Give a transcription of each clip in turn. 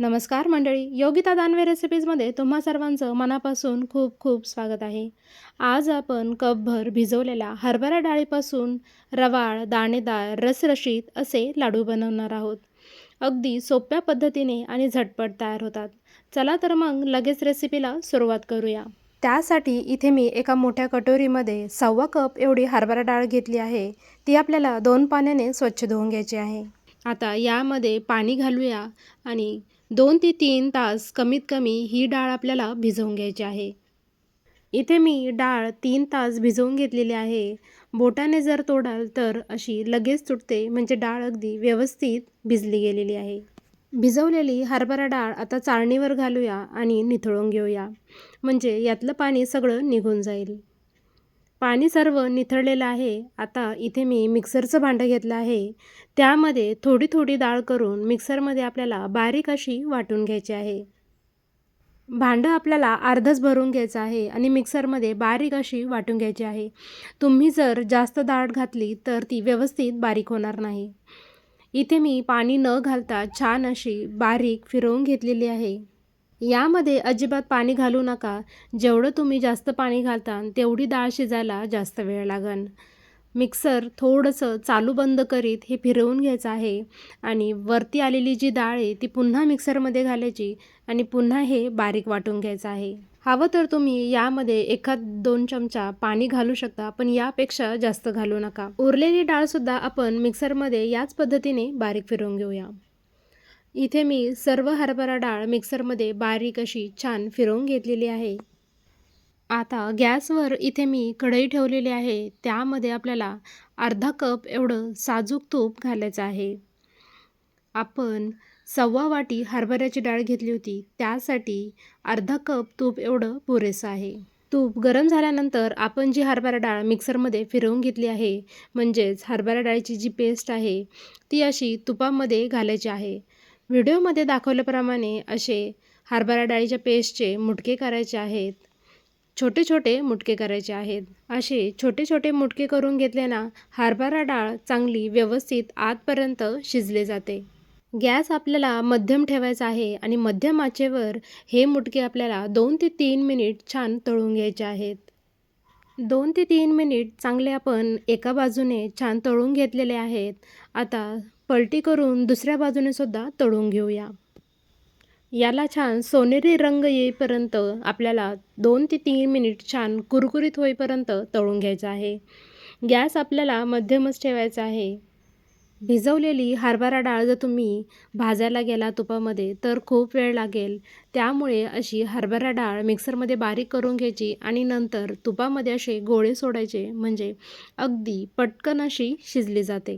नमस्कार मंडळी योगिता दानवे रेसिपीजमध्ये तुम्हा सर्वांचं मनापासून खूप खूप स्वागत आहे. आज आपण कपभर भिजवलेल्या हरभरा डाळीपासून रवाळ दाणेदार रसरशीत असे लाडू बनवणार आहोत. अगदी सोप्या पद्धतीने आणि झटपट तयार होतात. चला तर मग लगेच रेसिपीला सुरुवात करूया. त्यासाठी इथे मी एका मोठ्या कटोरीमध्ये सव्वा कप एवढी हरभरा डाळ घेतली आहे. ती आपल्याला दोन पाण्याने स्वच्छ धुवून घ्यायची आहे. आता यामध्ये पाणी घालूया आणि दोन ते तीन तास कमीत कमी ही डाळ आपल्याला भिजवून घ्यायची आहे. इथे मी डाळ तीन तास भिजवून घेतलेली आहे. बोटाने जर तोडाल तर अशी लगेच तुटते म्हणजे डाळ अगदी व्यवस्थित भिजली गेलेली आहे. भिजवलेली हरभरा डाळ आता चाळणीवर घालूया आणि निथळून घेऊया. म्हणजे यातलं पाणी सगळं निघून जाईल. पाणी सर्व निथळलेलं आहे. आता इथे मी मिक्सरचं भांडं घेतलं आहे. त्यामध्ये थोडी थोडी डाळ करून मिक्सरमध्ये आपल्याला बारीक अशी वाटून घ्यायची आहे. भांडं आपल्याला अर्धच भरून घ्यायचं आहे आणि मिक्सरमध्ये बारीक अशी वाटून घ्यायची आहे. तुम्ही जर जास्त डाळ घातली तर ती व्यवस्थित बारीक होणार नाही. इथे मी पाणी न घालता छान अशी बारीक फिरवून घेतलेली आहे. यामध्ये अजिबात पाणी घालू नका. जेवढं तुम्ही जास्त पाणी घालता तेवढी डाळ शिजायला जास्त वेळ लागन. मिक्सर थोडंसं चालू बंद करीत हे फिरवून घ्यायचं आहे आणि वरती आलेली जी डाळ आहे ती पुन्हा मिक्सरमध्ये घालायची आणि पुन्हा हे बारीक वाटून घ्यायचं आहे. हवं तर तुम्ही यामध्ये एखाद दोन चमचा पाणी घालू शकता पण यापेक्षा जास्त घालू नका. उरलेली डाळसुद्धा आपण मिक्सरमध्ये याच पद्धतीने बारीक फिरवून घेऊया. इथे मी सर्व हरभरा डाळ मिक्सरमध्ये बारीक अशी छान फिरवून घेतलेली आहे. आता गॅसवर इथे मी कढई ठेवलेली आहे. त्यामध्ये आपल्याला अर्धा कप एवढं साजूक तूप घालायचं आहे. आपण सव्वा वाटी हरभऱ्याची डाळ घेतली होती. त्यासाठी अर्धा कप तूप एवढं पुरेसं आहे. तूप गरम झाल्यानंतर आपण जी हरभरा डाळ मिक्सरमध्ये फिरवून घेतली आहे म्हणजेच हरभरा डाळीची जी पेस्ट आहे ती अशी तुपामध्ये घालायची आहे. व्हिडिओमध्ये दाखवल्याप्रमाणे असे हरभरा डाळीच्या पेस्टचे मुटके करायचे आहेत. छोटे छोटे मुटके करायचे आहेत. असे छोटे छोटे मुटके करून घेतले ना हरभरा डाळ चांगली व्यवस्थित आतपर्यंत शिजले जाते. गॅस आपल्याला मध्यम ठेवायचा आहे आणि मध्यम आचेवर हे मुटके आपल्याला दोन ते तीन मिनिट छान तळून घ्यायचे आहेत. दोन ते तीन मिनिट चांगले आपण एका बाजूने छान तळून घेतलेले आहेत. आता पलटी करून दुसऱ्या बाजूने सुद्धा तळून घेऊया. याला छान सोनेरी रंग येईपर्यंत आपल्याला दोन ते तीन मिनिट छान कुरकुरीत होईपर्यंत तळून घ्यायचं आहे. गॅस आपल्याला मध्यमच ठेवायचा आहे. भिजवलेली हरभरा डाळ जर तुम्ही भाजायला गेला तुपामध्ये तर खूप वेळ लागेल. त्यामुळे अशी हरभरा डाळ मिक्सरमध्ये बारीक करून घ्यायची आणि नंतर तुपामध्ये असे गोळे सोडायचे म्हणजे अगदी पटकन अशी शिजली जाते.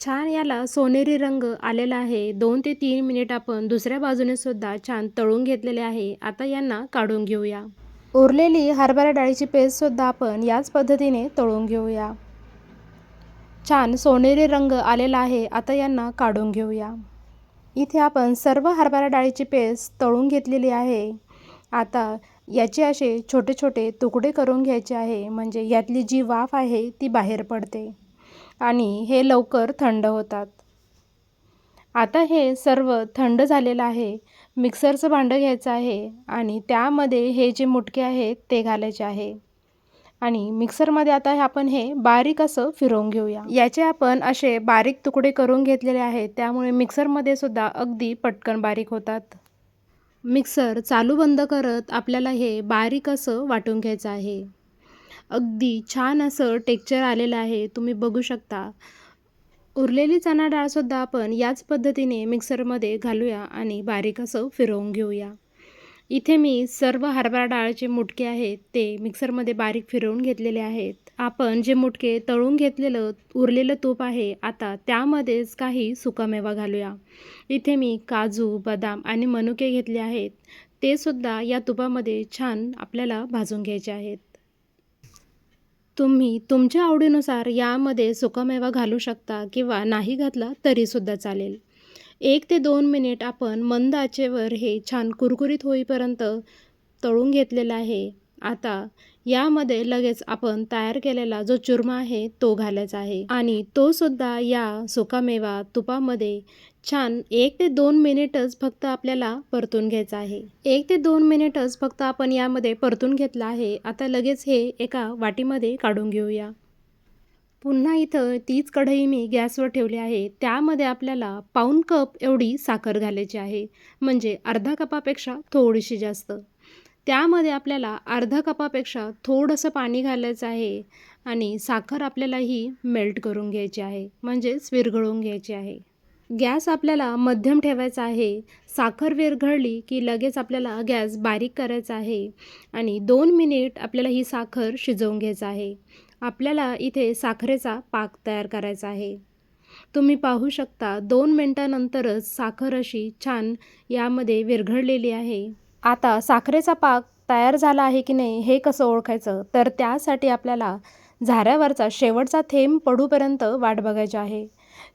छान याला सोनेरी रंग आलेला आहे. दोन ते तीन मिनिट आपण दुसऱ्या बाजूने सुद्धा छान तळून घेतलेले आहे. आता यांना काढून घेऊया. उरलेली हरभरा डाळीची पेस्टसुद्धा आपण याच पद्धतीने तळून घेऊया. छान सोनेरी रंग आलेला आहे. आता यांना काढून घेऊया. इथे आपण सर्व हरभरा डाळीची पेस्ट तळून घेतलेली आहे. आता याचे असे छोटे छोटे तुकडे करून घ्यायचे आहे. म्हणजे यातली जी वाफ आहे ती बाहेर पडते. आणि हे लवकर थंड होतात. आता हे सर्व थंड झालेलं आहे. मिक्सरचं भांडं घ्यायचं आहे. आणि त्यामध्ये हे जे मुटके आहेत ते घालायचे आहे. आणि मिक्सरमध्ये आता हे आपण हे बारीक असं फिरवून घेऊया. याचे आपण असे बारीक तुकडे करून घेतलेले आहेत. त्यामुळे मिक्सरमध्ये सुद्धा अगदी पटकन बारीक होतात. मिक्सर चालू बंद करत आपल्याला हे बारीक असं वाटून घ्यायचं आहे. अगदी छान असं टेक्चर आलेलं आहे. तुम्ही बघू शकता. उरलेली चणा डाळसुद्धा आपण याच पद्धतीने मिक्सरमध्ये घालूया आणि बारीक असं फिरवून घेऊया. इथे मी सर्व हरभरा डाळचे मुटके आहेत ते मिक्सरमध्ये बारीक फिरवून घेतलेले आहेत. आपण जे मुटके तळून घेतलेलं उरलेलं तूप आहे आता त्यामध्येच काही सुकामेवा घालूया. इथे मी काजू बदाम आणि मनुके घेतले आहेत. ते सुद्धा या तुपामध्ये छान आपल्याला भाजून घ्यायचे आहेत. तुम्ही तुमच्या आवडीनुसार यामध्ये सुकामेवा घालू शकता किंवा नाही घातला तरीसुद्धा चालेल. एक ते दोन मिनिट आपण मंद आचेवर हे छान कुरकुरीत होईपर्यंत तळून घेतलेलं आहे. आता यामध्ये लगेच आपण तयार केलेला जो चुरमा आहे तो घालायचा आहे. आणि तो सुद्धा या सुकामेवा तुपामध्ये छान एक ते दोन मिनिटच फक्त आपल्याला परतून घ्यायचं आहे. एक ते दोन मिनिटच फक्त आपण यामध्ये परतून घेतलं आहे. आता लगेच हे एका वाटीमध्ये काढून घेऊया. पुन्हा इथं तीच कढई मी गॅसवर ठेवली आहे. त्यामध्ये आपल्याला पाऊण कप एवढी साखर घालायची आहे. म्हणजे अर्धा कपापेक्षा थोडीशी जास्त. त्यामध्ये आपल्याला अर्धा कपापेक्षा थोडंसं पाणी घालायचं आहे आणि साखर आपल्याला ही मेल्ट करून घ्यायची आहे. म्हणजेच विरघळून घ्यायची आहे. गॅस आपल्याला मध्यम ठेवायचा आहे. साखर विरघळली की लगेच आपल्याला गॅस बारीक करायचा आहे आणि दोन मिनिट आपल्याला ही साखर शिजवून घ्यायचं आहे. आपल्याला इथे साखरेचा पाक तयार करायचा आहे. तुम्ही पाहू शकता दोन मिनटानंतरच साखर अशी छान यामध्ये विरघळलेली आहे. आता साखरेचा पाक तयार झाला आहे की नाही हे कसं ओळखायचं? तर त्यासाठी आपल्याला झाऱ्यावरचा शेवटचा थेंब पडूपर्यंत वाट बघायची आहे.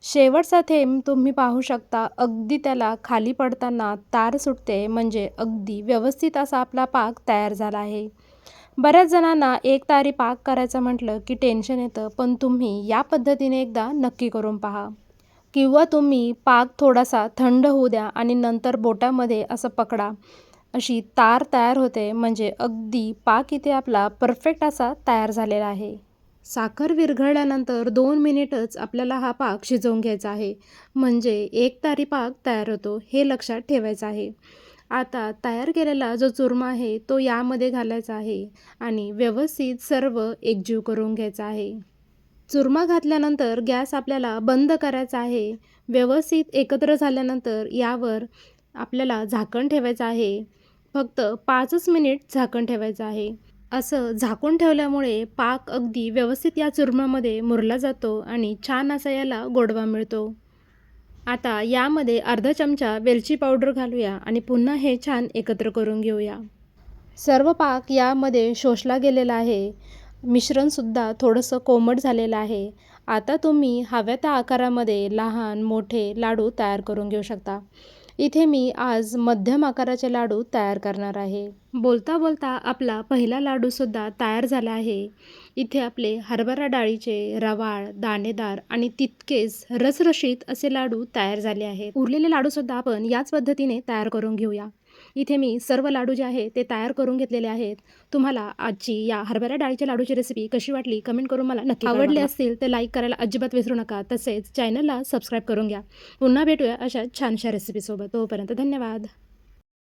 शेवटचा थेंब तुम्ही पाहू शकता. अगदी त्याला खाली पडताना तार सुटते म्हणजे अगदी व्यवस्थित असा आपला पाक तयार झाला आहे. बऱ्याच जणांना एक तारी पाक करायचं म्हटलं की टेन्शन येतं पण तुम्ही या पद्धतीने एकदा नक्की करून पहा. किंवा तुम्ही पाक थोडासा थंड होऊ द्या आणि नंतर बोटामध्ये असं पकडा. अशी तार तयार होते म्हणजे अगदी पाक इथे आपला परफेक्ट असा तयार झालेला आहे. साखर विरघळल्यानंतर दोन मिनिटच आपल्याला हा पाक शिजवून घ्यायचा आहे. म्हणजे एक तारी पाक तयार होतो हे लक्षात ठेवायचं आहे. आता तयार केलेला जो चुरमा आहे तो यामध्ये घालायचा आहे आणि व्यवस्थित सर्व एकजीव करून घ्यायचा आहे. चुरमा घातल्यानंतर गॅस आपल्याला बंद करायचा आहे. व्यवस्थित एकत्र झाल्यानंतर यावर आपल्याला झाकण ठेवायचं आहे. फक्त पाचच मिनिट झाकण ठेवायचं आहे. असं झाकून ठेवल्यामुळे पाक अगदी व्यवस्थित या चुरमामध्ये मुरला जातो आणि छान असा याला गोडवा मिळतो. आता यामध्ये अर्धा चमचा वेलची पावडर घालूया आणि पुन्हा हे छान एकत्र करून घेऊया. सर्व पाक यामध्ये शोषला गेलेला आहे. मिश्रणसुद्धा थोडंसं कोमट झालेलं आहे. आता तुम्ही हव्या त्या आकारामध्ये लहान मोठे लाडू तयार करून घेऊ शकता. इथे मी आज मध्यम आकाराचे लाडू तयार करणार आहे. बोलता बोलता आपला पहिला लाडूसुद्धा तयार झाला आहे. इथे आपले हरभरा डाळीचे रवाळ दाणेदार आणि तितकेच रसरशीत असे लाडू तयार झाले आहेत. उरलेले लाडूसुद्धा आपण याच पद्धतीने तयार करून घेऊया. इथे मी सर्व लाडू जे आहे ते तयार करून घेतलेले आहेत. तुम्हाला आजची या हरभरा डाळीच्या लाडूची रेसिपी कशी वाटली कमेंट करून मला नक्की आवडली असतील तर लाईक करायला अजिबात विसरू नका. तसेच चॅनलला सबस्क्राईब करून घ्या. पुन्हा भेटूया अशा छानशा रेसिपीसोबत तोपर्यंत धन्यवाद.